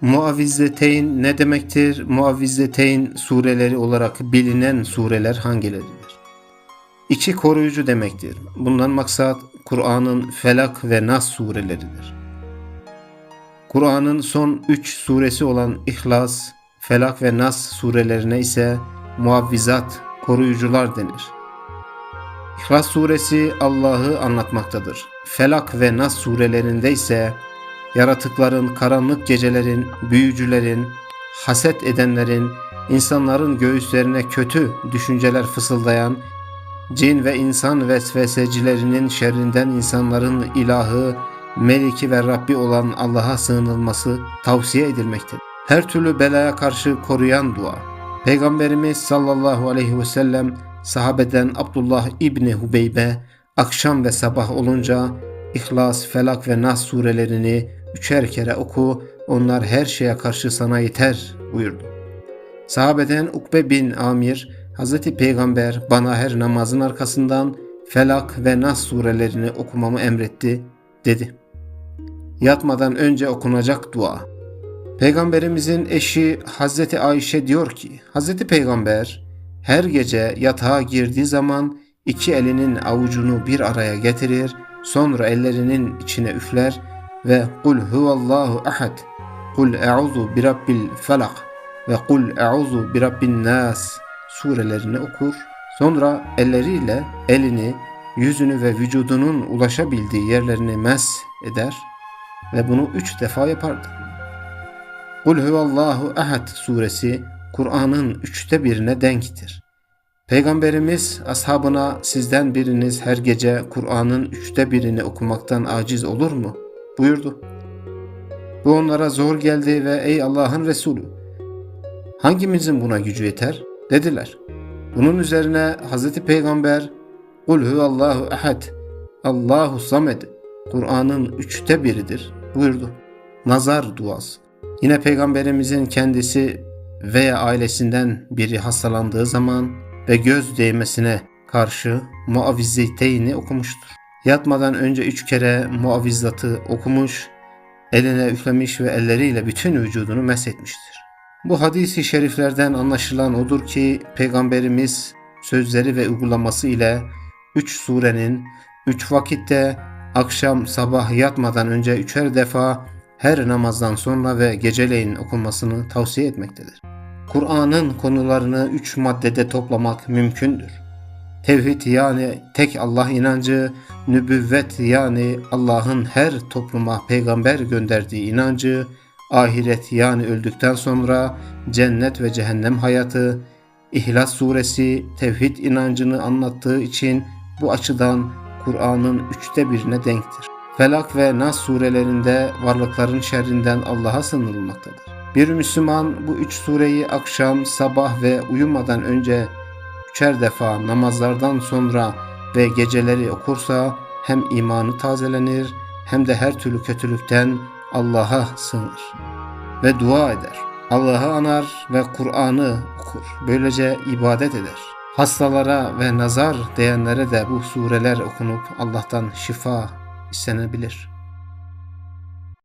Muavvizeteyn ne demektir? Muavvizeteyn sureleri olarak bilinen sureler hangileridir? İki koruyucu demektir. Bundan maksat Kur'an'ın Felak ve Nas sureleridir. Kur'an'ın son üç suresi olan İhlas, Felak ve Nas surelerine ise muavvizat, koruyucular denir. İhlas suresi Allah'ı anlatmaktadır. Felak ve Nas surelerinde ise yaratıkların, karanlık gecelerin, büyücülerin, haset edenlerin, insanların göğüslerine kötü düşünceler fısıldayan, cin ve insan vesvesecilerinin şerrinden insanların ilahı, meliki ve Rabbi olan Allah'a sığınılması tavsiye edilmektedir. Her türlü belaya karşı koruyan dua. Peygamberimiz sallallahu aleyhi ve sellem sahabeden Abdullah İbni Hubeybe akşam ve sabah olunca İhlas, Felak ve Nas surelerini üçer kere oku, onlar her şeye karşı sana yeter buyurdu. Sahabeden Ukbe bin Amir, Hazreti Peygamber bana her namazın arkasından Felak ve Nas surelerini okumamı emretti dedi. Yatmadan önce okunacak dua. Peygamberimizin eşi Hazreti Ayşe diyor ki, Hazreti Peygamber her gece yatağa girdiği zaman iki elinin avucunu bir araya getirir, sonra ellerinin içine üfler ve kul huvallahu ahad, kul e'uzu bi rabbil felak ve kul e'uzu bi rabbin nas surelerini okur. Sonra elleriyle elini, yüzünü ve vücudunun ulaşabildiği yerlerini mes eder ve bunu üç defa yapardı. Kul huvallahu ahad suresi Kur'an'ın üçte birine denktir. Peygamberimiz ashabına sizden biriniz her gece Kur'an'ın üçte birini okumaktan aciz olur mu? Buyurdu. Bu onlara zor geldi ve ey Allah'ın Resulü hangimizin buna gücü yeter? dediler. Bunun üzerine Hazreti Peygamber Kul huvallahu ahad Allahu samed Kur'an'ın üçte biridir buyurdu. Nazar duası. Yine Peygamberimizin kendisi veya ailesinden biri hastalandığı zaman ve göz değmesine karşı muavvizeteyni okumuştur. Yatmadan önce üç kere muavvizatı okumuş, eline üflemiş ve elleriyle bütün vücudunu meshetmiştir. Bu hadisi şeriflerden anlaşılan odur ki Peygamberimiz sözleri ve uygulaması ile üç surenin üç vakitte akşam sabah yatmadan önce üçer defa her namazdan sonra ve geceleyin okunmasını tavsiye etmektedir. Kur'an'ın konularını üç maddede toplamak mümkündür. Tevhid yani tek Allah inancı, nübüvvet yani Allah'ın her topluma peygamber gönderdiği inancı, ahiret yani öldükten sonra cennet ve cehennem hayatı, İhlas suresi tevhid inancını anlattığı için bu açıdan Kur'an'ın üçte birine denktir. Felak ve Nas surelerinde varlıkların şerrinden Allah'a sığınılmaktadır. Bir Müslüman bu üç sureyi akşam, sabah ve uyumadan önce üçer defa namazlardan sonra ve geceleri okursa hem imanı tazelenir hem de her türlü kötülükten Allah'a sığınır ve dua eder. Allah'ı anar ve Kur'an'ı okur. Böylece ibadet eder. Hastalara ve nazar değenlere de bu sureler okunup Allah'tan şifa istenebilir.''